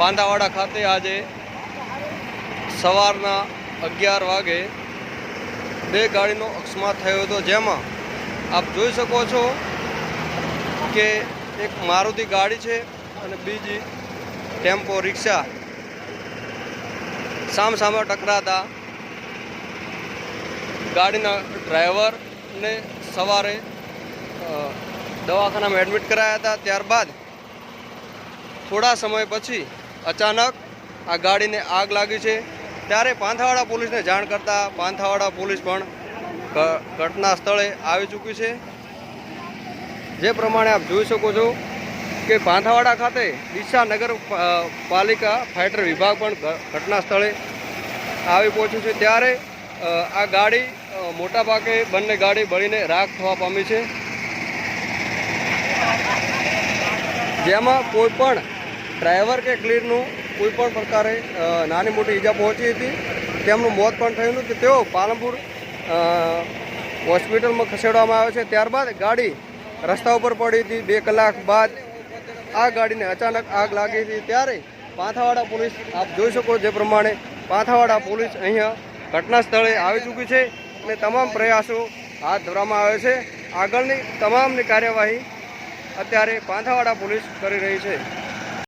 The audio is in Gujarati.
પાંદાવાડા ખાતે આજે સવારના અગિયાર વાગે બે ગાડીનો અકસ્માત થયો હતો. જેમાં આપ જોઈ શકો છો કે એક મારુતિ ગાડી છે અને બીજી ટેમ્પો રિક્ષા. સામસામે ટકરાતા ગાડીના ડ્રાઈવરને સવારે દવાખાનામાં એડમિટ કરાયા હતા. ત્યારબાદ થોડા સમય પછી અચાનક આ ગાડીને આગ લાગી છે. ત્યારે પાંથાવાડા પોલીસને જાણ કરતાં પાંથાવાડા પોલીસ પણ ઘટના સ્થળે આવી ચૂકી છે. જે પ્રમાણે આપ જોઈ શકો છો કે પાંથાવાડા ખાતે ડીસા નગર પાલિકા ફાઇટર વિભાગ પણ ઘટના સ્થળે આવી પહોંચ્યું છે. ત્યારે આ ગાડી મોટાભાગે બંને ગાડી બળીને રાખ થવા પામી છે. જેમાં કોઈ પણ ડ્રાઈવર કે ક્લીનનું કોઈ પણ પ્રકારે નાની મોટી ઈજા પહોંચી હતી. તેમનું મોત પણ થયું હતું તેઓ પાલનપુર હોસ્પિટલમાં ખસેડવામાં આવે છે. ત્યારબાદ ગાડી રસ્તા ઉપર પડી હતી. બે કલાક બાદ આ ગાડીને અચાનક આગ લાગી હતી. ત્યારે પાંથાવાડા પોલીસ, આપ જોઈ શકો જે પ્રમાણે પાંથાવાડા પોલીસ અહીંયા ઘટના સ્થળે આવી ચૂકી છે અને તમામ પ્રયાસો હાથ ધરવામાં આવે છે. આગળની તમામની કાર્યવાહી અત્યારે પાંથાવાડા પોલીસ કરી રહી છે.